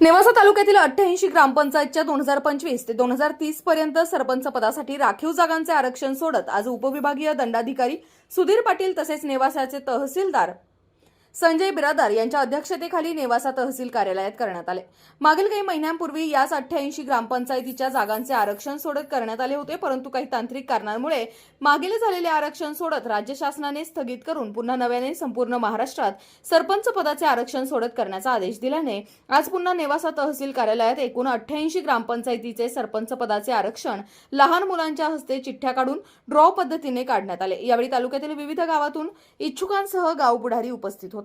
नेवासा तालुक्यातील अठ्ठ्याऐंशी ग्रामपंचायतच्या दोन हजार पंचवीस ते दोन हजार तीस पर्यंत सरपंच पदासाठी राखीव जागांचे आरक्षण सोडत आज उपविभागीय दंडाधिकारी सुधीर पाटील तसेच नेवासाचे तहसीलदार संजय बिरादार यांच्या अध्यक्षतेखाली नेवासा तहसील कार्यालयात करण्यात आले. मागील काही महिन्यांपूर्वी याच अठ्ठ्याऐंशी ग्रामपंचायतीच्या जागांचे आरक्षण सोडत करण्यात आले होते परंतु काही तांत्रिक कारणांमुळे मागील झालेले आरक्षण सोडत राज्य शासनाने स्थगित करून पुन्हा नव्याने संपूर्ण महाराष्ट्रात सरपंच पदाचे आरक्षण सोडत करण्याचा आदेश दिल्याने आज पुन्हा नेवासा तहसील कार्यालयात एकूण अठ्ठ्याऐंशी ग्रामपंचायतीचे सरपंच पदाचे आरक्षण लहान मुलांच्या हस्ते चिठ्ठ्या काढून ड्रॉ पद्धतीने काढण्यात आले. यावेळी तालुक्यातील विविध गावातून इच्छुकांसह गाव पुढारी उपस्थित होते.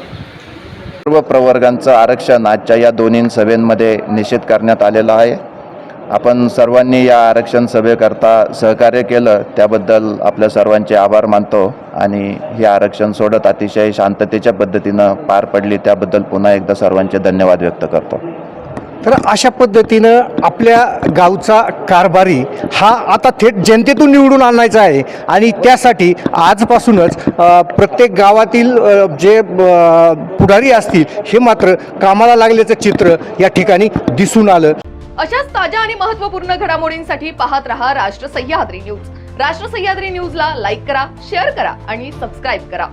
सर्व प्रवर्गांचं आरक्षण आजच्या या दोन्ही सभेमध्ये निश्चित करण्यात आलेलं आहे. आपण सर्वांनी या आरक्षण सभेकरता सहकार्य केलं त्याबद्दल आपल्या सर्वांचे आभार मानतो आणि हे आरक्षण सोडत अतिशय शांततेच्या पद्धतीनं पार पडली त्याबद्दल पुन्हा एकदा सर्वांचे धन्यवाद व्यक्त करतो. तर अशा पद्धतीनं आपल्या गावचा कारभारी हा आता थेट जनतेतून निवडून आणायचा आहे. आणि त्यासाठी आजपासूनच प्रत्येक गावातील जे पुढारी असतील हे मात्र कामाला लागल्याचं चित्र या ठिकाणी दिसून आलं. अशाच ताज्या आणि महत्त्वपूर्ण घडामोडींसाठी पाहत रहा राष्ट्र सह्याद्री न्यूज. राष्ट्र सह्याद्री न्यूजला लाईक करा शेअर करा आणि सबस्क्राईब करा.